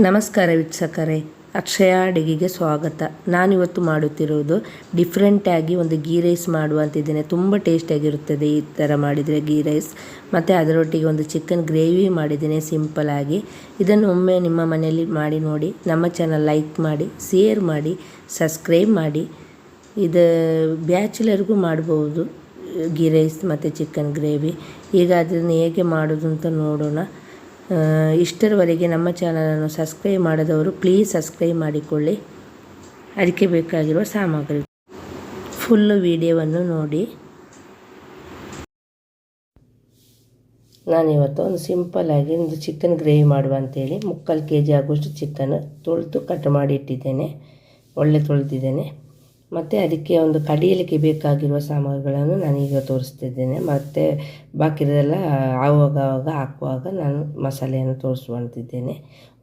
ನಮಸ್ಕಾರ ವೀಕ್ಷಕರೇ, ಅಕ್ಷಯ ಅಡುಗೆಗೆ ಸ್ವಾಗತ. ನಾನಿವತ್ತು ಮಾಡುತ್ತಿರುವುದು ಡಿಫ್ರೆಂಟಾಗಿ ಒಂದು ಗೀ ರೈಸ್ ಮಾಡುವಂತಿದ್ದೇನೆ ತುಂಬ ಟೇಸ್ಟಿಯಾಗಿರುತ್ತದೆ ಈ ಥರ ಮಾಡಿದರೆ ಗೀ ರೈಸ್ ಮತ್ತು ಅದರೊಟ್ಟಿಗೆ ಒಂದು ಚಿಕನ್ ಗ್ರೇವಿ ಮಾಡಿದ್ದೀನಿ ಸಿಂಪಲಾಗಿ ಇದನ್ನು ಒಮ್ಮೆ ನಿಮ್ಮ ಮನೆಯಲ್ಲಿ ಮಾಡಿ ನೋಡಿ, ನಮ್ಮ ಚಾನಲ್ ಲೈಕ್ ಮಾಡಿ ಶೇರ್ ಮಾಡಿ ಸಬ್ಸ್ಕ್ರೈಬ್ ಮಾಡಿ. ಇದು ಬ್ಯಾಚುಲರ್ಗೂ ಮಾಡ್ಬೋದು ಗೀ ರೈಸ್ ಮತ್ತು ಚಿಕನ್ ಗ್ರೇವಿ ಈಗ ಅದನ್ನು ಹೇಗೆ ಮಾಡೋದು ಅಂತ ನೋಡೋಣ. ಇಷ್ಟರವರೆಗೆ ನಮ್ಮ ಚಾನಲನ್ನು ಸಬ್ಸ್ಕ್ರೈಬ್ ಮಾಡದವರು ಪ್ಲೀಸ್ ಸಬ್ಸ್ಕ್ರೈಬ್ ಮಾಡಿಕೊಳ್ಳಿ. ಅದಕ್ಕೆ ಬೇಕಾಗಿರುವ ಸಾಮಗ್ರಿ. ಫುಲ್ಲು ವಿಡಿಯೋವನ್ನು ನೋಡಿ. ನಾನಿವತ್ತು ಒಂದು ಸಿಂಪಲ್ಲಾಗಿ ಒಂದು ಚಿಕನ್ ಗ್ರೇವಿ ಮಾಡುವ ಅಂತೇಳಿ ಮುಕ್ಕಾಲು ಕೆ ಜಿ ಆಗುವಷ್ಟು ಚಿಕನ್ ತೊಳೆದು ಕಟ್ ಮಾಡಿ ಇಟ್ಟಿದ್ದೇನೆ. ಒಳ್ಳೆ ತೊಳೆದಿದ್ದೇನೆ. ಮತ್ತು ಅದಕ್ಕೆ ಒಂದು ಕಡಿಯಲಿಕ್ಕೆ ಬೇಕಾಗಿರುವ ಸಾಮಗ್ರಿಗಳನ್ನು ನಾನೀಗ ತೋರಿಸ್ತಿದ್ದೇನೆ. ಮತ್ತು ಬಾಕಿರೋದೆಲ್ಲ ಆವಾಗ ಆವಾಗ ಹಾಕುವಾಗ ನಾನು ಮಸಾಲೆಯನ್ನು ತೋರಿಸುವಂತಿದ್ದೇನೆ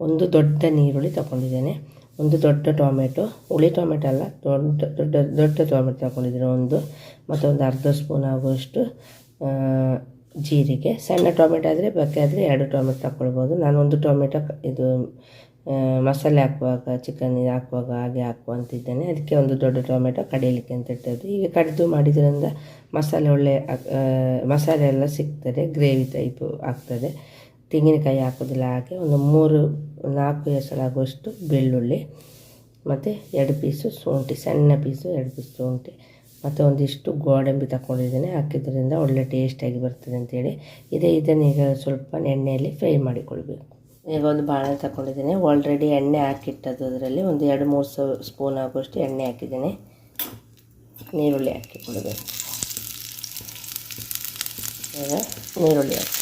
ಒಂದು ದೊಡ್ಡ ನೀರುಳ್ಳಿ ತಗೊಂಡಿದ್ದೇನೆ. ಒಂದು ದೊಡ್ಡ ಟೊಮೆಟೊ, ಹುಳಿ ಟೊಮೆಟೊ ಅಲ್ಲ, ದೊಡ್ಡ ದೊಡ್ಡ ದೊಡ್ಡ ಟೊಮೆಟೊ ತಗೊಂಡಿದ್ದೇನೆ ಒಂದು, ಮತ್ತು ಒಂದು ಅರ್ಧ ಸ್ಪೂನ್ ಆಗುವಷ್ಟು ಜೀರಿಗೆ. ಸಣ್ಣ ಟೊಮೆಟೊ ಆದರೆ ಬೇಕಾದರೆ ಎರಡು ಟೊಮೆಟೊ ತಗೊಳ್ಬೋದು. ನಾನು ಒಂದು ಟೊಮೆಟೊ ಇದು ಮಸಾಲೆ ಹಾಕುವಾಗ ಚಿಕನ್ ಹಾಕುವಾಗ ಹಾಗೆ ಹಾಕುವಂತಿದ್ದೇನೆ ಅದಕ್ಕೆ ಒಂದು ದೊಡ್ಡ ಟೊಮೆಟೊ ಕಡಿಯಲಿಕ್ಕೆ ಅಂತ ಇಟ್ಟದ್ದು. ಈಗ ಕಡಿದು ಮಾಡಿದ್ರಿಂದ ಮಸಾಲೆ ಒಳ್ಳೆ ಮಸಾಲೆ ಎಲ್ಲ ಸಿಗ್ತದೆ ಗ್ರೇವಿ ಟೈಪು ಆಗ್ತದೆ. ತೆಂಗಿನಕಾಯಿ ಹಾಕೋದಿಲ್ಲ ಹಾಗೆ ಒಂದು ಮೂರು, ನಾಲ್ಕು ಎಸಳಾಗುವಷ್ಟು ಬೆಳ್ಳುಳ್ಳಿ, ಮತ್ತು ಎರಡು ಪೀಸು ಶುಂಠಿ, ಸಣ್ಣ ಪೀಸು ಎರಡು ಪೀಸ್ ಶುಂಠಿ, ಮತ್ತು ಒಂದಿಷ್ಟು ಗೋಡಂಬಿ ತಗೊಂಡಿದ್ದೇನೆ ಹಾಕಿದ್ರಿಂದ ಒಳ್ಳೆ ಟೇಸ್ಟಾಗಿ ಬರ್ತದೆ ಅಂತೇಳಿ. ಇದೇ, ಇದನ್ನು ಈಗ ಸ್ವಲ್ಪ ಎಣ್ಣೆಯಲ್ಲಿ ಫ್ರೈ ಮಾಡಿಕೊಳ್ಬೇಕು. ಈಗ ಒಂದು ಬಾಣಲೆ ತಗೊಂಡಿದ್ದೀನಿ ಆಲ್ರೆಡಿ ಎಣ್ಣೆ ಹಾಕಿಟ್ಟದ್ದು ಅದರಲ್ಲಿ ಒಂದು ಎರಡು ಮೂರು ಸ ಸ್ಪೂನ್ ಆಗುವಷ್ಟು ಎಣ್ಣೆ ಹಾಕಿದ್ದೀನಿ. ನೀರುಳ್ಳಿ ಹಾಕಿಕೊಳ್ಬೇಕು ಈಗ ನೀರುಳ್ಳಿ ಹಾಕಿ.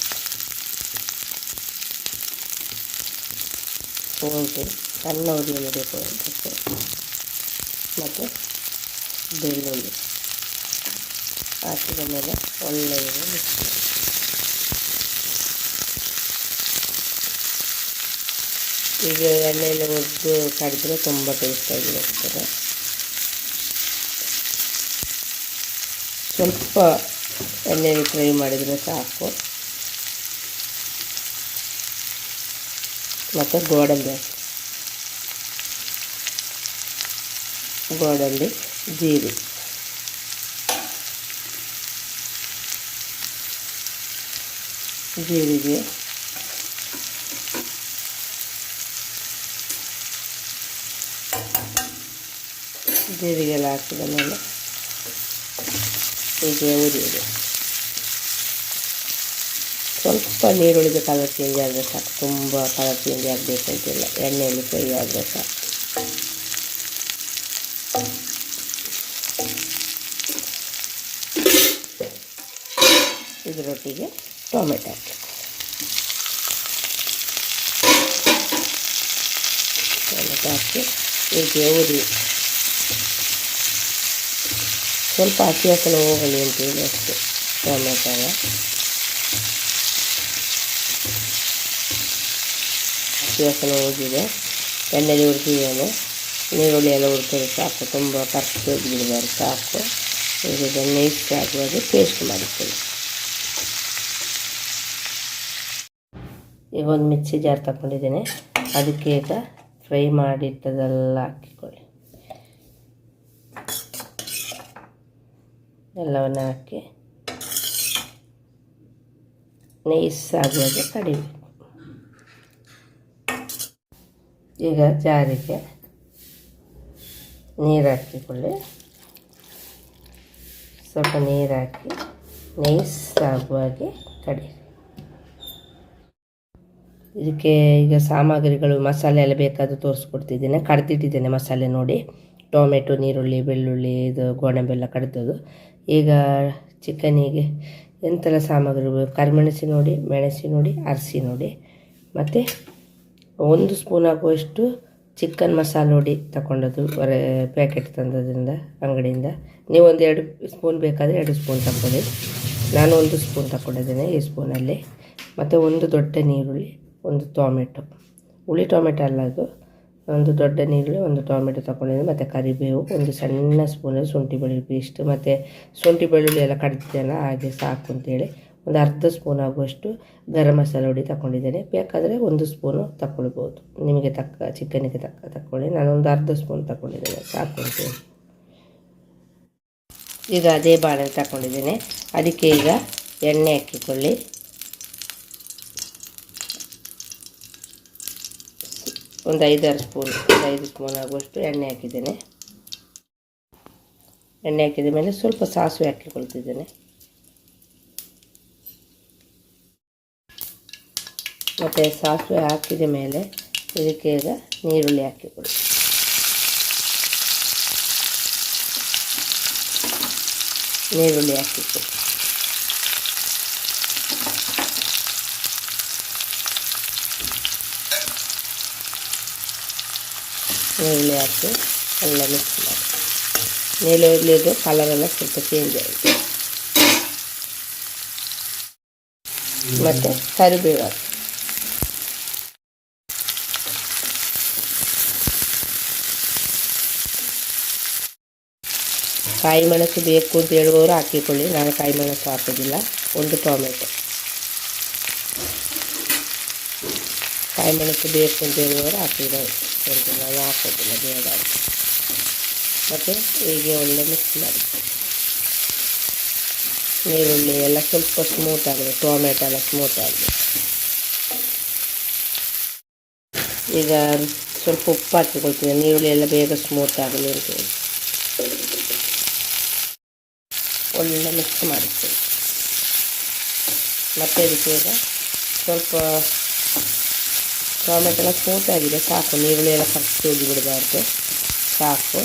ಹೋಗಿ ಸಣ್ಣ ಉದ್ದಿನ ಬೇಕು ಮತ್ತು ಬೆಳ್ಳುಳ್ಳಿ ಹಾಕಿದ ಮೇಲೆ ಒಳ್ಳೆಯ ಈಗ ಎಣ್ಣೆಯಲ್ಲಿ ಹುರಿದು ಕಡಿದ್ರೆ ತುಂಬ ಟೇಸ್ಟಾಗಿರುತ್ತದೆ ಸ್ವಲ್ಪ ಎಣ್ಣೆಯಲ್ಲಿ ಫ್ರೈ ಮಾಡಿದರೆ ಸಾಕು. ಮತ್ತು ಗೋಡಂಬಿ. ಗೋಡಂಬಿ ಜೀರಿಗೆ ಜೀರಿಗೆ. ಜೀರಿಗೆ ಎಲ್ಲ ಹಾಕಿದ ಮೇಲೆ ಹೀಗೆ ಉರಿಯೋದು ಸ್ವಲ್ಪ ನೀರುಳ್ಳಿದ ಕಲರ್ ಚೇಂಜ್ ಆದರೆ ಸಾಕು ತುಂಬ ಕಲರ್ ಚೇಂಜ್ ಆಗಬೇಕಂತಿಲ್ಲ ಎಣ್ಣೆಯಲ್ಲಿ ಫ್ರೈ ಆದರೆ ಸಾಕು ಇದರೊಟ್ಟಿಗೆ ಟೊಮೆಟೊ ಹಾಕಿ ಟೊಮೆಟೊ ಹಾಕಿ ಹೀಗೆ ಉರಿ ಸ್ವಲ್ಪ ಹಸಿ ಹಸಲು ಹೋಗಲಿ ಅಂತೇಳಿ ಅಷ್ಟೇ. ಟೊಮೆಟೊನ. ಹಸಿ ಹಸಲು ಹೋಗಿದೆ. ಎಣ್ಣೆಲಿ ಹುರಿದಿದ್ದೇನೆ. ನೀರುಳ್ಳಿ ಎಲ್ಲ ಹುರ್ಕೋದು ಸಾಕು. ತುಂಬ ಕರ್ದು ಬಿಡಬಾರ್ದು ಸಾಕು. ಈಗ ಇದನ್ನು ಇಷ್ಟ ಹಾಕುವಾಗ ಪೇಸ್ಟ್ ಮಾಡಿಕೊಳ್ಳಿ ಈಗ ಒಂದು ಮಿಕ್ಸಿ ಜಾರ್ ತಗೊಂಡಿದ್ದೇನೆ ಅದಕ್ಕೆ ಈಗ ಫ್ರೈ ಮಾಡಿಟ್ಟದೆಲ್ಲ ಹಾಕಿಕೊಳ್ಳಿ. ಎಲ್ಲವನ್ನು ಹಾಕಿ ಹಾಗೆ ಕಡಿಬೇಕು. ಈಗ ಜಾರಿಗೆ ನೀರು ಹಾಕಿಕೊಳ್ಳಿ. ಸ್ವಲ್ಪ ನೀರು ಹಾಕಿ ನೈಸ್ ಆಗುವಾಗೆ ಕಡಿ ಇದಕ್ಕೆ ಈಗ ಸಾಮಗ್ರಿಗಳು, ಮಸಾಲೆ ಎಲ್ಲ ಬೇಕಾದರೂ ತೋರಿಸ್ಕೊಡ್ತಿದ್ದೇನೆ. ಕಡ್ದಿಟ್ಟಿದ್ದೇನೆ ಮಸಾಲೆ ನೋಡಿ. ಟೊಮೆಟೊ, ನೀರುಳ್ಳಿ, ಬೆಳ್ಳುಳ್ಳಿ, ಇದು ಗೋಡಂಬಿ ಎಲ್ಲ ಕಡ್ದದ್ದು. ಈಗ ಚಿಕನಿಗೆ ಎಂತೆಲ್ಲ ಸಾಮಗ್ರಿ ಬೇಕು? ಕರಿಮೆಣಸಿ ನೋಡಿ, ಮೆಣಸಿ ನೋಡಿ ಅರಸಿ ನೋಡಿ. ಮತ್ತು ಒಂದು ಸ್ಪೂನ್ ಆಗುವಷ್ಟು ಚಿಕನ್ ಮಸಾಲೆ ನೋಡಿ ತಗೊಂಡದ್ದು ಪ್ಯಾಕೆಟ್ ತಂದದ್ರಿಂದ, ಅಂಗಡಿಯಿಂದ. ನೀವು ಒಂದು ಎರಡು ಸ್ಪೂನ್ ಬೇಕಾದರೆ ಎರಡು ಸ್ಪೂನ್ ತಗೊಳ್ಳಿ ನಾನು ಒಂದು ಸ್ಪೂನ್ ತಗೊಂಡಿದ್ದೇನೆ ಈ ಸ್ಪೂನಲ್ಲಿ. ಮತ್ತು ಒಂದು ದೊಡ್ಡ ನೀರುಳ್ಳಿ, ಒಂದು ಟೊಮೆಟೊ. ಹುಳಿ ಟೊಮೆಟೊ ಅಲ್ಲ ಅದು. ಒಂದು ದೊಡ್ಡ ನೀರುಳ್ಳಿ ಒಂದು ಟೊಮೆಟೊ ತಗೊಂಡಿದ್ದೀನಿ ಮತ್ತು ಕರಿಬೇವು, ಒಂದು ಸಣ್ಣ ಸ್ಪೂನಲ್ಲಿ ಶುಂಠಿ ಬೆಳ್ಳುಳ್ಳಿ ಪೇಸ್ಟ್ ಮತ್ತು ಶುಂಠಿ ಬೆಳ್ಳುಳ್ಳಿ ಎಲ್ಲ ಕಡ್ತಿದ್ದೆಲ್ಲ ಹಾಗೆ ಸಾಕು ಅಂತೇಳಿ. ಒಂದು ಅರ್ಧ ಸ್ಪೂನ್ ಆಗುವಷ್ಟು ಗರಂ ಮಸಾಲೆ ಹುಡಿ ತಗೊಂಡಿದ್ದೇನೆ. ಬೇಕಾದರೆ ಒಂದು ಸ್ಪೂನು ತಗೊಳ್ಬೋದು ನಿಮಗೆ ತಕ್ಕ, ಚಿಕನಿಗೆ ತಕ್ಕ ತಗೊಳ್ಳಿ ನಾನು ಒಂದು ಅರ್ಧ ಸ್ಪೂನ್ ತಗೊಂಡಿದ್ದೇನೆ, ಸಾಕು ಅಂತೇಳಿ. ಈಗ ಅದೇ ಬಾಣಲೆ ತಗೊಂಡಿದ್ದೇನೆ. ಅದಕ್ಕೆ ಈಗ ಎಣ್ಣೆ ಹಾಕಿಕೊಳ್ಳಿ. ಒಂದು ಐದಾರು ಸ್ಪೂನ್, ಒಂದು ಐದು ಸ್ಪೂನ್ ಆಗುವಷ್ಟು ಎಣ್ಣೆ ಹಾಕಿದ್ದೇನೆ. ಎಣ್ಣೆ ಹಾಕಿದ ಮೇಲೆ ಸ್ವಲ್ಪ ಸಾಸಿವೆ ಹಾಕಿಕೊಳ್ತಿದ್ದೇನೆ. ಮತ್ತು ಸಾಸಿವೆ ಹಾಕಿದ ಮೇಲೆ ಇದಕ್ಕೆ ಈಗ ನೀರುಳ್ಳಿ ಹಾಕಿಕೊಡಿ. ನೀರುಳ್ಳಿ ಹಾಕಿಕೊಡಿ. ನೀರುಳ್ಳಿ ಹಾಕಿ ಎಲ್ಲ ಮಿಕ್ಸ್ ಮಾಡಿ ನೀರುಳ್ಳಿದು ಕಲರೆಲ್ಲ ಸ್ವಲ್ಪ ಚೇಂಜ್ ಆಯಿತು ಮತ್ತು ಕರಿಬೇವು ಹಾಕಿ ಕಾಯಿ ಮೆಣಸು ಬೇಕು ಅಂತ ಹೇಳುವವರು ಹಾಕಿಕೊಳ್ಳಿ ನಾನು ಕಾಯಿ ಮೆಣಸು ಹಾಕೋದಿಲ್ಲ ಒಂದು ಟೊಮೆಟೊ ಕಾಯಿ ಮೆಣಸು ಬೇಕು ಅಂತ ಹೇಳುವವರು ಹಾಕಿದ್ರೆ ಹೇಳ್ತೀನಿ ನಾನು ಹಾಕೋದಿಲ್ಲ ಬೇಡ ಅಂತ ಮತ್ತು ಹೀಗೆ ಒಳ್ಳೆ ಮಿಕ್ಸ್ ಮಾಡಿ. ಈರುಳ್ಳಿ ಎಲ್ಲ ಸ್ವಲ್ಪ ಸ್ಮೂತ್ ಆಗಿದೆ, ಟೊಮೆಟೊ ಎಲ್ಲ ಸ್ಮೂತ್ ಆಗಿದೆ. ಈಗ ಸ್ವಲ್ಪ ಉಪ್ಪು ಹಾಕಿಕೊಳ್ತೀನಿ, ಈರುಳ್ಳಿ ಎಲ್ಲ ಬೇಗ ಸ್ಮೂತ್ ಆಗಲಿ ಅಂತೇಳಿ ಒಳ್ಳೆ ಮಿಕ್ಸ್ ಮಾಡಿಸ್ತೇವೆ ಮತ್ತೆ ಇದಕ್ಕೆ ಈಗ ಸ್ವಲ್ಪ ಟೊಮೆಟೊ ಎಲ್ಲ ಸ್ಮೂತ್ ಆಗಿದೆ ಸಾಕು. ನೀರುಳ್ಳಿ ಎಲ್ಲ ಕಚ್ಚಿ ಹೋಗಿ ಬಿಡಬಾರ್ದು. ಸಾಕು.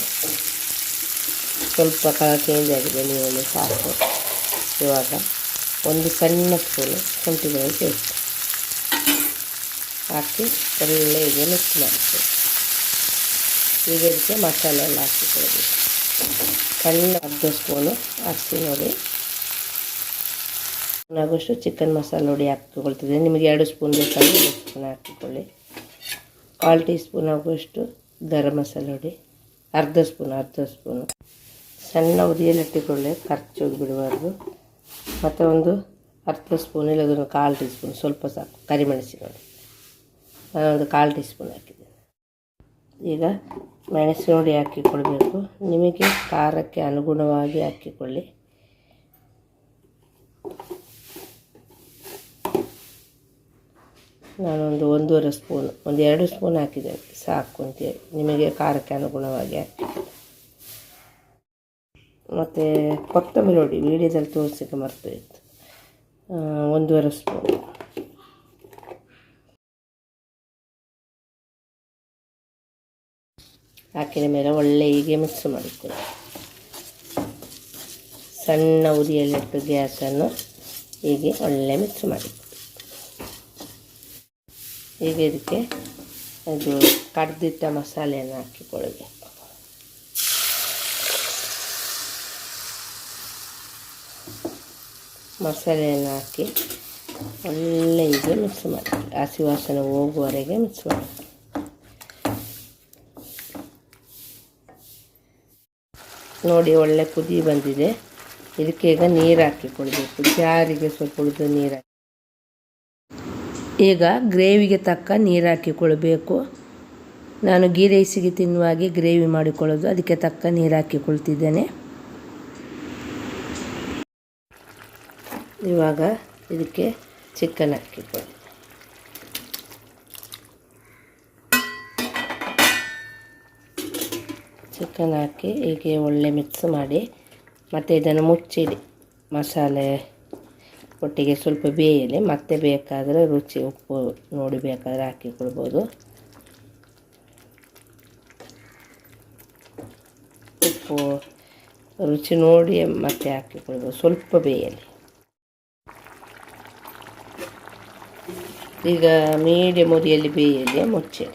ಸ್ವಲ್ಪ ಕಲರ್ ಚೇಂಜ್ ಆಗಿದೆ ನೀರುಳ್ಳಿ ಸಾಕು. ಇವಾಗ ಒಂದು ಸಣ್ಣ ಸ್ಪೂನು ಶುಂಠಿ ಬೆಳ್ಳುಳ್ಳಿ ಪೇಸ್ಟ್ ಹಾಕಿ ಒಳ್ಳೆ ಹೀಗೆ ಮಿಕ್ಸ್ ಮಾಡ್ತೀವಿ ಈಗ ಇದಕ್ಕೆ ಮಸಾಲೆ ಎಲ್ಲ ಹಾಕಿಕೊಳ್ಬೇಕು ಸಣ್ಣ ಅರ್ಧ ಸ್ಪೂನು ಹಾಕಿ ನೋಡಿ. ಆಗೋಷ್ಟು ಚಿಕನ್ ಮಸಾಲೆ ನೋಡಿ ಹಾಕಿಕೊಳ್ತಿದ್ದೆ ನಿಮಗೆ ಎರಡು ಸ್ಪೂನ್ ಬೇಕಾದ್ರೆ ಸ್ಪೂನ್ ಹಾಕಿಕೊಳ್ಳಿ ಕಾಲು ಟೀ ಸ್ಪೂನ್ ಆಗುವಷ್ಟು ಗರಂ ಮಸಾಲೆ ಹೊಡಿ, ಅರ್ಧ ಸ್ಪೂನ್, ಅರ್ಧ ಸ್ಪೂನು. ಸಣ್ಣ ಉದಿಯಲ್ಲಿ ಇಟ್ಟುಕೊಳ್ಳಿ ಖರ್ಚು ಹೋಗಿ ಬಿಡಬಾರ್ದು. ಮತ್ತು ಒಂದು ಅರ್ಧ ಸ್ಪೂನ್ ಇಲ್ಲದೊಂದು ಕಾಲು ಟೀ ಸ್ಪೂನ್, ಸ್ವಲ್ಪ ಸಾಕು ಕರಿಮೆಣಸಿನ ನೋಡಿ ನಾನೊಂದು ಕಾಲು ಟೀ ಸ್ಪೂನ್ ಹಾಕಿದ್ದೇನೆ. ಈಗ ಮೆಣಸಿನ ಹುಡಿ ಹಾಕಿಕೊಳ್ಬೇಕು. ನಿಮಗೆ ಖಾರಕ್ಕೆ ಅನುಗುಣವಾಗಿ ಹಾಕಿಕೊಳ್ಳಿ. ನಾನೊಂದು ಒಂದೂವರೆ ಸ್ಪೂನ್, ಒಂದು ಎರಡು ಸ್ಪೂನ್ ಹಾಕಿದ್ದೇನೆ ಸಾಕು ಅಂತೇಳಿ ನಿಮಗೆ ಖಾರಕ್ಕೆ ಅನುಗುಣವಾಗಿ ಮತ್ತು ಕೊತ್ತಂಬರಿ ಹೊಡಿ ವೀಡಿಯೋದಲ್ಲಿ ತೋರಿಸೋಕ್ಕೆ ಮರ್ತೋಯ್ತು. ಒಂದೂವರೆ ಸ್ಪೂನ್. ಹಾಕಿದ ಮೇಲೆ ಒಳ್ಳೆ ಹೀಗೆ ಮಿಕ್ಸ್ ಮಾಡಿಕೊಳ್ಳಿ. ಸಣ್ಣ ಉದಿಯಲ್ಲಿಟ್ಟು ಗ್ಯಾಸನ್ನು ಹೀಗೆ ಒಳ್ಳೆ ಮಿಕ್ಸ್ ಮಾಡಿಕೊಳ್ಳಿ. ಈಗ ಇದಕ್ಕೆ ಇದು ಕಡ್ದಿಟ್ಟ ಮಸಾಲೆಯನ್ನು ಹಾಕಿಕೊಳ್ಳಬೇಕು. ಮಸಾಲೆಯನ್ನು ಹಾಕಿ ಒಳ್ಳೆ ಇದು ಮಿಕ್ಸ್ ಮಾಡಿ ಹಸಿ ವಾಸನೆ ಹೋಗುವವರೆಗೆ ಮಿಕ್ಸ್ ಮಾಡಿ ನೋಡಿ ಒಳ್ಳೆ ಕುದಿ ಬಂದಿದೆ. ಇದಕ್ಕೆ ಈಗ ನೀರು ಹಾಕಿಕೊಳ್ಬೇಕು ಜಾರಿಗೆ ಸ್ವಲ್ಪ ಉಳಿದು ನೀರು ಈಗ ಗ್ರೇವಿಗೆ ತಕ್ಕ ನೀರು ಹಾಕಿಕೊಳ್ಬೇಕು. ನಾನು ಗೀ ರೈಸಿಗೆ ತಿನ್ನುವಾಗೆ ಗ್ರೇವಿ ಮಾಡಿಕೊಳ್ಳೋದು, ಅದಕ್ಕೆ ತಕ್ಕ ನೀರು ಹಾಕಿಕೊಳ್ತಿದ್ದೇನೆ. ಇವಾಗ ಇದಕ್ಕೆ ಚಿಕನ್ ಹಾಕಿಕೊಳ್ಳಿ. ಚಿಕನ್ ಹಾಕಿ ಹೀಗೆ ಒಳ್ಳೆ ಮಿಕ್ಸ್ ಮಾಡಿ, ಮತ್ತು ಇದನ್ನು ಮುಚ್ಚಿಡಿ ಮಸಾಲೆ. ಒಟ್ಟಿಗೆ ಸ್ವಲ್ಪ ಬೇಯಲಿ, ಮತ್ತೆ ಬೇಕಾದರೆ ರುಚಿ ಉಪ್ಪು ನೋಡಿ ಬೇಕಾದರೆ ಹಾಕಿಕೊಳ್ಬೋದು ಉಪ್ಪು, ರುಚಿ ನೋಡಿ ಮತ್ತೆ ಹಾಕಿಕೊಳ್ಬೋದು ಸ್ವಲ್ಪ ಬೇಯಲಿ ಈಗ ಮೀಡಿಯಮ್ ಉರಿಯಲ್ಲಿ ಬೇಯಲಿ ಮುಚ್ಚಿ.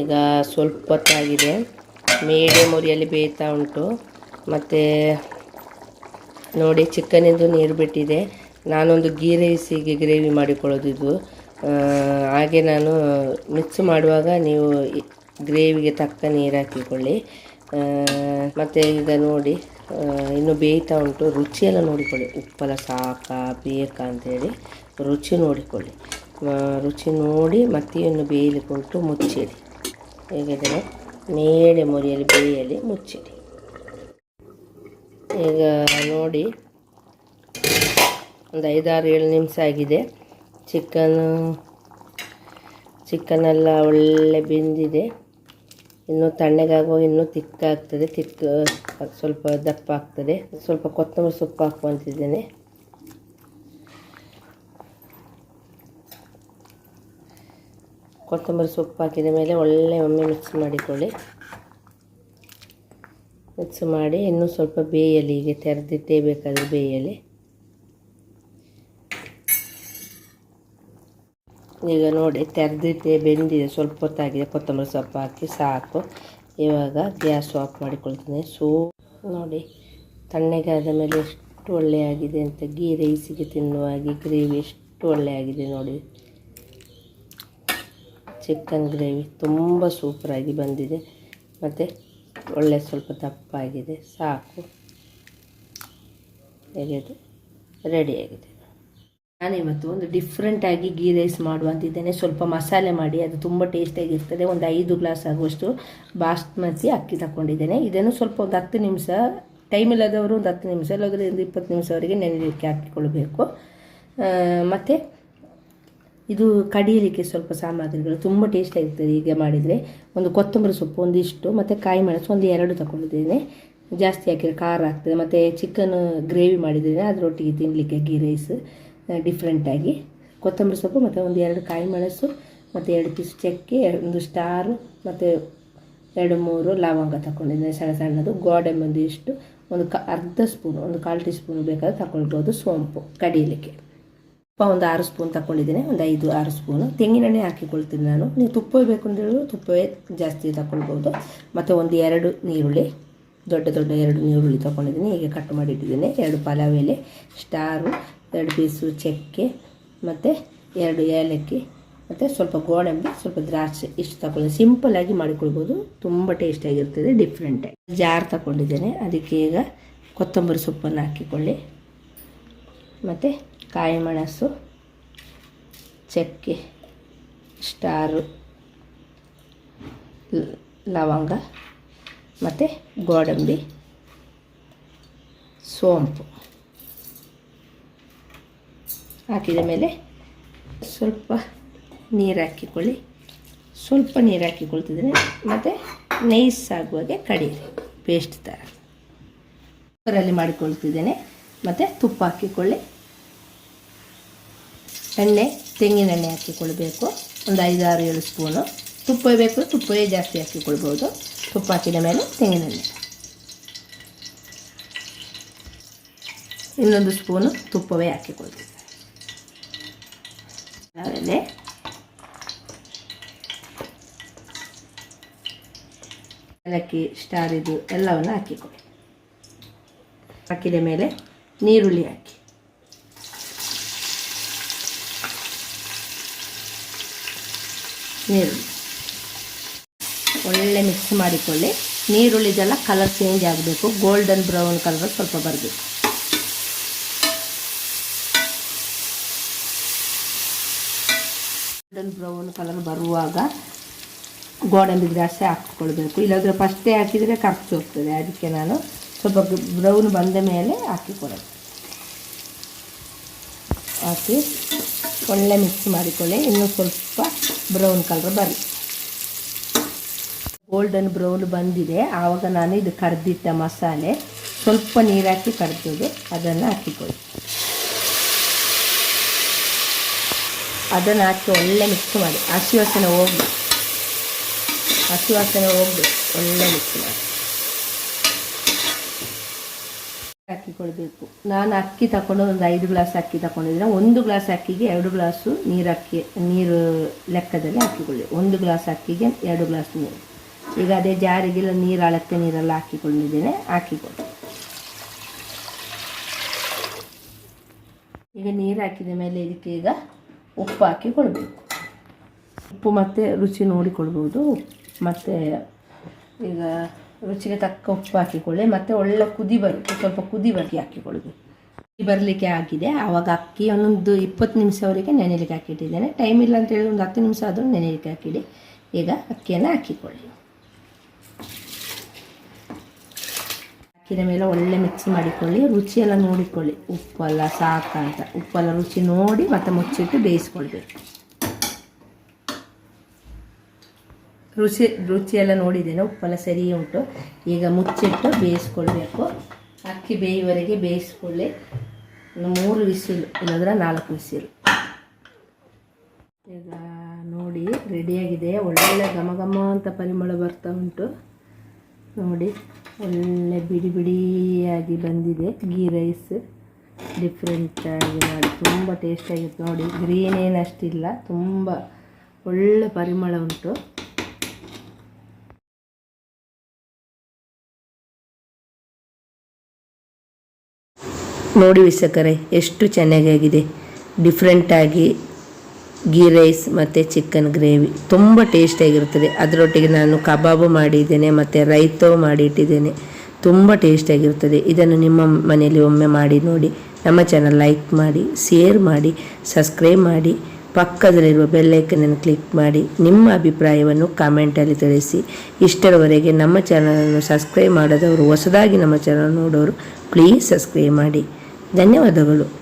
ಈಗ ಸ್ವಲ್ಪ ಹೊತ್ತಾಗಿದೆ. ಮೀಡಿಯಮ್ ಉರಿಯಲ್ಲಿ ಬೇಯ್ತಾ ಉಂಟು. ಮತ್ತು ನೋಡಿ ಚಿಕನಿಂದು ನೀರು ಬಿಟ್ಟಿದೆ. ನಾನೊಂದು ಗೀ ರೈಸಿಗೆ ಗ್ರೇವಿ ಮಾಡಿಕೊಳ್ಳೋದು ಇದು ಹಾಗೆ ನಾನು ಮಿಕ್ಸ್ ಮಾಡುವಾಗ ನೀವು ಗ್ರೇವಿಗೆ ತಕ್ಕ ನೀರು ಹಾಕಿಕೊಳ್ಳಿ. ಮತ್ತು ಈಗ ನೋಡಿ ಇನ್ನು ಬೇಯ್ತಾ ಉಂಟು. ರುಚಿಯೆಲ್ಲ ನೋಡಿಕೊಳ್ಳಿ. ಉಪ್ಪೆಲ್ಲ ಸಾಕಾ, ಬೇಕಾ ಅಂತೇಳಿ ರುಚಿ ನೋಡಿಕೊಳ್ಳಿ. ರುಚಿ ನೋಡಿ ಮತ್ತೆ ಇನ್ನು ಬೇಯಲಿಕ್ಕುಂಟು ಮುಚ್ಚಿಡಿ. ಹೇಗಿದ್ರೆ ಮೇಲೆ ಮೊರಿಯಲ್ಲಿ ಬೇಯಲಿ, ಮುಚ್ಚಿಡಿ. ಈಗ ನೋಡಿ, ಒಂದು ಐದಾರು ಏಳು ನಿಮಿಷ ಆಗಿದೆ. ಚಿಕನ್ನು ಚಿಕನೆಲ್ಲ ಒಳ್ಳೆ ಬೆಂದಿದೆ. ಇನ್ನೂ ತಣ್ಣಗಾಗುವಾಗ ಇನ್ನೂ ತಿಕ್ಕಾಗ್ತದೆ. ತಿಕ್ಕ, ಸ್ವಲ್ಪ ದಪ್ಪ ಆಗ್ತದೆ. ಸ್ವಲ್ಪ ಕೊತ್ತಂಬರಿ ಸೊಪ್ಪು ಹಾಕುವಂತಿದ್ದೇನೆ ಕೊತ್ತಂಬರಿ ಸೊಪ್ಪು ಹಾಕಿದ ಮೇಲೆ ಒಳ್ಳೆ ಒಮ್ಮೆ ಮಿಕ್ಸ್ ಮಾಡಿಕೊಳ್ಳಿ. ಮಿಕ್ಸ್ ಮಾಡಿ, ಇನ್ನೂ ಸ್ವಲ್ಪ ಬೇಯಲಿ ಹೀಗೆ ತೆರೆದಿಟ್ಟೇ ಬೇಕಾದರೆ ಬೇಯಲಿ ಈಗ ನೋಡಿ, ತೆರೆದಿಟ್ಟೆ ಬೆಂದಿದೆ. ಸ್ವಲ್ಪ ಹೊತ್ತಾಗಿದೆ. ಕೊತ್ತಂಬರಿ ಸೊಪ್ಪು ಹಾಕಿ, ಸಾಕು. ಇವಾಗ ಗ್ಯಾಸ್ ಆಫ್ ಮಾಡಿಕೊಳ್ತೀನಿ. ಸೋ, ನೋಡಿ, ತಣ್ಣಗಾದ ಮೇಲೆ ಎಷ್ಟು ಒಳ್ಳೆಯಾಗಿದೆ ಅಂತ ಗೀ ರೈಸಿಗೆ ತಿನ್ನುವಾಗಿ ಗ್ರೇವಿ ಎಷ್ಟು ಒಳ್ಳೆಯಾಗಿದೆ ನೋಡಿ. ಚಿಕನ್ ಗ್ರೇವಿ ತುಂಬ ಸೂಪರಾಗಿ ಬಂದಿದೆ. ಮತ್ತು ಒಳ್ಳೆ ಸ್ವಲ್ಪ ದಪ್ಪಾಗಿದೆ, ಸಾಕು. ತೆಗೆದು ರೆಡಿಯಾಗಿದೆ ನಾನಿವತ್ತು ಒಂದು ಡಿಫ್ರೆಂಟಾಗಿ ಗೀ ರೈಸ್ ಮಾಡುವಂತಿದ್ದೇನೆ ಸ್ವಲ್ಪ ಮಸಾಲೆ ಮಾಡಿ, ಅದು ತುಂಬ ಟೇಸ್ಟಿಯಾಗಿರ್ತದೆ ಒಂದು ಐದು ಗ್ಲಾಸ್ ಆಗುವಷ್ಟು ಬಾಸ್ಮತಿ ಅಕ್ಕಿ ತಗೊಂಡಿದ್ದೇನೆ ಇದನ್ನು ಸ್ವಲ್ಪ ಒಂದು ಹತ್ತು ನಿಮಿಷ ಟೈಮ್ ಇಲ್ಲದವರು ಒಂದು ಹತ್ತು ನಿಮಿಷ ಇಲ್ಲದ್ರೆ ಒಂದು ಇಪ್ಪತ್ತು ನಿಮಿಷವರೆಗೆ ನೆನೆಯಲಿಕ್ಕೆ ಹಾಕಿಕೊಳ್ಬೇಕು. ಮತ್ತು ಇದು ಕಡಿಯಲಿಕ್ಕೆ ಸ್ವಲ್ಪ ಸಾಮಗ್ರಿಗಳು ತುಂಬ ಟೇಸ್ಟಾಗಿರ್ತದೆ ಹೀಗೆ ಮಾಡಿದರೆ. ಒಂದು ಕೊತ್ತಂಬರಿ ಸೊಪ್ಪು ಒಂದಿಷ್ಟು, ಮತ್ತು ಕಾಯಿ ಮೆಣಸು ಒಂದು ಎರಡು ತಗೊಂಡಿದ್ದೇನೆ ಜಾಸ್ತಿ ಹಾಕಿದರೆ ಖಾರ ಆಗ್ತದೆ, ಮತ್ತು ಚಿಕನ್ ಗ್ರೇವಿ ಮಾಡಿದ್ದೇನೆ, ಅದರೊಟ್ಟಿಗೆ ತಿನ್ನಲಿಕ್ಕೆ ಗೀ ರೈಸ್ ಡಿಫ್ರೆಂಟಾಗಿ ಕೊತ್ತಂಬರಿ ಸೊಪ್ಪು, ಮತ್ತು ಒಂದು ಎರಡು ಕಾಯಿ ಮೆಣಸು, ಮತ್ತು ಎರಡು ಪೀಸ್ ಚಕ್ಕೆ, ಒಂದು ಸ್ಟಾರು ಮತ್ತು ಎರಡು ಮೂರು ಲವಂಗ ತಗೊಂಡಿದ್ದೇನೆ ಸಣ್ಣ ಸಣ್ಣದು. ಗೋಡಂಬಿ ಒಂದು ಇಷ್ಟು ಒಂದು ಕ, ಅರ್ಧ ಸ್ಪೂನು ಒಂದು ಕಾಲು ಟೀ ಸ್ಪೂನ್ ಬೇಕಾದ್ರೆ ತಗೊಳ್ಬೋದು ಸೋಂಪು ಕಡಿಯಲಿಕ್ಕೆ. ಒಂದು ಆರು ಸ್ಪೂನ್ ತಗೊಂಡಿದ್ದೀನಿ ಒಂದು ಐದು, ಆರು ಸ್ಪೂನು. ತೆಂಗಿನೆಣ್ಣೆ ಹಾಕಿಕೊಳ್ತೀನಿ ನಾನು. ನೀವು ತುಪ್ಪ ಬೇಕು ಅಂತ ಹೇಳಿದ್ರು ತುಪ್ಪವೇ ಜಾಸ್ತಿ ತಗೊಳ್ಬೋದು ಮತ್ತು ಒಂದು ಎರಡು ನೀರುಳ್ಳಿ ದೊಡ್ಡ ದೊಡ್ಡ ಎರಡು ನೀರುಳ್ಳಿ ತೊಗೊಂಡಿದ್ದೀನಿ ಹೀಗೆ ಕಟ್ ಮಾಡಿ ಇಟ್ಟಿದ್ದೇನೆ ಎರಡು ಪಲಾವ್ ಎಲೆ ಸ್ಟಾರು, ಎರಡು ಪೀಸು ಚಕ್ಕೆ, ಮತ್ತು ಎರಡು ಏಲಕ್ಕಿ, ಮತ್ತು ಸ್ವಲ್ಪ ಗೋಡಂಬಿ, ಸ್ವಲ್ಪ ದ್ರಾಕ್ಷಿ ಇಷ್ಟು ತಗೊಳ್ಳಿ ಸಿಂಪಲ್ಲಾಗಿ ಮಾಡಿಕೊಳ್ಬೋದು. ತುಂಬ ಟೇಸ್ಟಿಯಾಗಿರ್ತದೆ ಡಿಫ್ರೆಂಟಾಗಿ ಜಾರ್ ತಗೊಂಡಿದ್ದೇನೆ ಅದಕ್ಕೆ ಈಗ ಕೊತ್ತಂಬರಿ ಸೊಪ್ಪನ್ನು ಹಾಕಿಕೊಳ್ಳಿ. ಮತ್ತು ಕಾಯಿ ಮೆಣಸು, ಚಕ್ಕೆ, ಸ್ಟಾರು, ಲವಂಗ ಮತ್ತು ಗೋಡಂಬಿ, ಸೋಂಪು. ಹಾಕಿದ ಮೇಲೆ ಸ್ವಲ್ಪ ನೀರು ಹಾಕಿಕೊಳ್ಳಿ. ಸ್ವಲ್ಪ ನೀರು ಹಾಕಿಕೊಳ್ತಿದ್ರೆ ಮತ್ತು ನೈಸ್ ಆಗುವಾಗೆ ಕಡೀರಿ ಪೇಸ್ಟ್ ಥರ ಕುಕ್ಕರಲ್ಲಿ ಮಾಡಿಕೊಳ್ತಿದ್ದೇನೆ. ಮತ್ತು ತುಪ್ಪ ಹಾಕಿಕೊಳ್ಳಿ. ಎಣ್ಣೆ, ತೆಂಗಿನ ಎಣ್ಣೆ ಹಾಕಿಕೊಳ್ಬೇಕು. ಒಂದು ಐದಾರು ಏಳು ಸ್ಪೂನು. ತುಪ್ಪ ಬೇಕು ತುಪ್ಪವೇ ಜಾಸ್ತಿ ಹಾಕಿಕೊಳ್ಬೋದು. ತುಪ್ಪ ಹಾಕಿದ ಮೇಲೆ ತೆಂಗಿನ ಎಣ್ಣೆ. ಇನ್ನೊಂದು ಸ್ಪೂನು ತುಪ್ಪವೇ ಹಾಕಿಕೊಳ್ಬೇಕು. ಆಮೇಲೆ ಏಲಕ್ಕಿ ಸ್ಟಾರ್ ಇದು ಎಲ್ಲವನ್ನು ಹಾಕಿಕೊಳ್ಳಿ ಹಾಕಿದ ಮೇಲೆ ನೀರುಳ್ಳಿ ಹಾಕಿ. ನೀರುಳ್ಳಿ ಒಳ್ಳೆ ಮಿಕ್ಸ್ ಮಾಡಿಕೊಳ್ಳಿ. ನೀರುಳ್ಳಿದೆಲ್ಲ ಕಲರ್ ಚೇಂಜ್ ಆಗಬೇಕು. ಗೋಲ್ಡನ್ ಬ್ರೌನ್ ಕಲರ್ ಸ್ವಲ್ಪ ಬರಬೇಕು. ಗೋಲ್ಡನ್ ಬ್ರೌನ್ ಕಲರ್ ಬರುವಾಗ ಗೋಡಂಬಿ ಗ್ರಾಸೆ ಹಾಕಿಕೊಳ್ಬೇಕು. ಇಲ್ಲಾಂದರೆ ಫಸ್ಟೇ ಹಾಕಿದರೆ ಖರ್ಚು ಹೋಗ್ತದೆ. ಅದಕ್ಕೆ ನಾನು ಸ್ವಲ್ಪ ಬ್ರೌನ್ ಬಂದ ಮೇಲೆ ಹಾಕಿಕೊಡೋದು ಹಾಕಿ ಒಳ್ಳೆ ಮಿಕ್ಸ್ ಮಾಡಿಕೊಳ್ಳಿ. ಇನ್ನೂ ಸ್ವಲ್ಪ ಬ್ರೌನ್ ಕಲರ್ ಬರಲಿ. ಗೋಲ್ಡನ್ ಬ್ರೌನ್ ಬಂದಿದೆ. ಆವಾಗ ನಾನು ಇದು ಕರೆದಿಟ್ಟ ಮಸಾಲೆ ಸ್ವಲ್ಪ ನೀರು ಹಾಕಿ ಕರೆದೋದು ಅದನ್ನು ಹಾಕಿಕೊಳ್ಳಿ. ಅದನ್ನು ಹಾಕಿ ಒಳ್ಳೆ ಮಿಕ್ಸ್ ಮಾಡಿ. ಹಸಿ ವಾಸನೆ ಹೋಗ್ಬೇಕು ಹಸಿ ವಾಸನೆ ಹೋಗ್ಬೇಕು ಒಳ್ಳೆ ಮಿಕ್ಸ್ ಮಾಡಿ. ಹಾಕಿಕೊಳ್ಬೇಕು ನಾನು ಅಕ್ಕಿ ತಗೊಂಡು ಒಂದು ಐದು ಗ್ಲಾಸ್ ಅಕ್ಕಿ ತಗೊಂಡಿದ್ರೆ ಒಂದು ಗ್ಲಾಸ್ ಅಕ್ಕಿಗೆ ಎರಡು ಗ್ಲಾಸು ನೀರು ಅಕ್ಕಿ, ನೀರು ಲೆಕ್ಕದಲ್ಲಿ ಹಾಕಿಕೊಳ್ಳಿ. ಒಂದು ಗ್ಲಾಸ್ ಅಕ್ಕಿಗೆ ಎರಡು ಗ್ಲಾಸ್ ನೀರು. ಈಗ ಅದೇ ಜಾರಿಗೆಲ್ಲ ನೀರು, ಅಳತೆ ನೀರೆಲ್ಲ ಹಾಕಿಕೊಂಡಿದ್ದೇನೆ ಹಾಕಿಕೊಳ್ಳಿ ಈಗ ನೀರು ಹಾಕಿದ ಮೇಲೆ ಇದಕ್ಕೆ ಈಗ ಉಪ್ಪು ಹಾಕಿ ಕೊಡಬೇಕು ಉಪ್ಪು ಮತ್ತು ರುಚಿ ನೋಡಿಕೊಳ್ಬೋದು. ಮತ್ತು ಈಗ ರುಚಿಗೆ ತಕ್ಕ ಉಪ್ಪು ಹಾಕಿಕೊಳ್ಳಿ, ಮತ್ತು ಒಳ್ಳೆ ಕುದಿ ಬರುತ್ತೆ ಸ್ವಲ್ಪ ಕುದಿ ಹಾಕಿಕೊಳ್ಳೋದು. ಕುದಿ ಬರಲಿಕ್ಕೆ ಆಗಿದೆ, ಆವಾಗ ಅಕ್ಕಿ ಒಂದೊಂದು ಇಪ್ಪತ್ತು ನಿಮಿಷವರೆಗೆ ನೆನೆಲಿಕ್ಕೆ ಹಾಕಿಟ್ಟಿದ್ದೇನೆ. ಟೈಮ್ ಇಲ್ಲ ಅಂತ ಹೇಳಿ ಒಂದು ಹತ್ತು ನಿಮಿಷ ಆದರೂ ನೆನೆಲಿಕ್ಕೆ ಹಾಕಿಡಿ. ಈಗ ಅಕ್ಕಿಯನ್ನು ಹಾಕಿಕೊಳ್ಳಿ. ಅಕ್ಕಿನ ಮೇಲೆ ಒಳ್ಳೆ ಮಿಕ್ಸ್ ಮಾಡಿಕೊಳ್ಳಿ, ರುಚಿಯೆಲ್ಲ ನೋಡಿಕೊಳ್ಳಿ. ಉಪ್ಪೆಲ್ಲ ಸಾಕ ಅಂತ ಉಪ್ಪೆಲ್ಲ ರುಚಿ ನೋಡಿ ಮತ್ತೆ ಮುಚ್ಚಿಟ್ಟು ಬೇಯಿಸ್ಕೊಳ್ಬೇಕು. ರುಚಿ, ರುಚಿಯೆಲ್ಲ ನೋಡಿದ್ದೇನೆ ಉಪ್ಪೆಲ್ಲ ಸರಿ ಉಂಟು. ಈಗ ಮುಚ್ಚಿಟ್ಟು ಬೇಯಿಸ್ಕೊಳ್ಬೇಕು. ಅಕ್ಕಿ ಬೇಯುವವರೆಗೆ ಬೇಯಿಸ್ಕೊಳ್ಳಿ. ಮೂರು ವಿಸಿಲು, ಇಲ್ಲದ್ರೆ ನಾಲ್ಕು ವಿಸಿಲು. ಈಗ ನೋಡಿ, ರೆಡಿಯಾಗಿದೆ. ಒಳ್ಳೆ ಘಮ ಘಮ ಅಂತ ಪರಿಮಳ ಬರ್ತಾ ಉಂಟು. ನೋಡಿ, ಒಳ್ಳೆ ಬಿಡಿ ಬಿಡಿಯಾಗಿ ಬಂದಿದೆ. ಗೀ ರೈಸ್ ಡಿಫ್ರೆಂಟಾಗಿ ಮಾಡಿ. ತುಂಬ ಟೇಸ್ಟಾಗಿತ್ತು. ನೋಡಿ, ಗ್ರೀನ್ ಏನಷ್ಟಿಲ್ಲ. ತುಂಬ ಒಳ್ಳೆ ಪರಿಮಳ ಉಂಟು. ನೋಡಿ ವೀಕ್ಷಕರೇ, ಎಷ್ಟು ಚೆನ್ನಾಗಾಗಿದೆ. ಡಿಫ್ರೆಂಟಾಗಿ ಗೀ ರೈಸ್ ಮತ್ತು ಚಿಕನ್ ಗ್ರೇವಿ. ತುಂಬ ಟೇಸ್ಟಿಯಾಗಿರುತ್ತದೆ ಅದರೊಟ್ಟಿಗೆ ನಾನು ಕಬಾಬು ಮಾಡಿದ್ದೇನೆ, ಮತ್ತು ರೈತೋ ಮಾಡಿ ಇಟ್ಟಿದ್ದೇನೆ ತುಂಬ ಟೇಸ್ಟಿಯಾಗಿರುತ್ತದೆ ಇದನ್ನು ನಿಮ್ಮ ಮನೆಯಲ್ಲಿ ಒಮ್ಮೆ ಮಾಡಿ ನೋಡಿ. ನಮ್ಮ ಚಾನಲ್ ಲೈಕ್ ಮಾಡಿ, ಶೇರ್ ಮಾಡಿ, ಸಬ್ಸ್ಕ್ರೈಬ್ ಮಾಡಿ, ಪಕ್ಕದಲ್ಲಿರುವ ಬೆಲ್ಲೈಕನನ್ನು ಕ್ಲಿಕ್ ಮಾಡಿ, ನಿಮ್ಮ ಅಭಿಪ್ರಾಯವನ್ನು ಕಾಮೆಂಟಲ್ಲಿ ತಿಳಿಸಿ. ಇಷ್ಟರವರೆಗೆ ನಮ್ಮ ಚಾನಲನ್ನು ಸಬ್ಸ್ಕ್ರೈಬ್ ಮಾಡದವರು, ಹೊಸದಾಗಿ ನಮ್ಮ ಚಾನಲ್ ನೋಡೋರು, ಪ್ಲೀಸ್ ಸಬ್ಸ್ಕ್ರೈಬ್ ಮಾಡಿ. ಧನ್ಯವಾದಗಳು.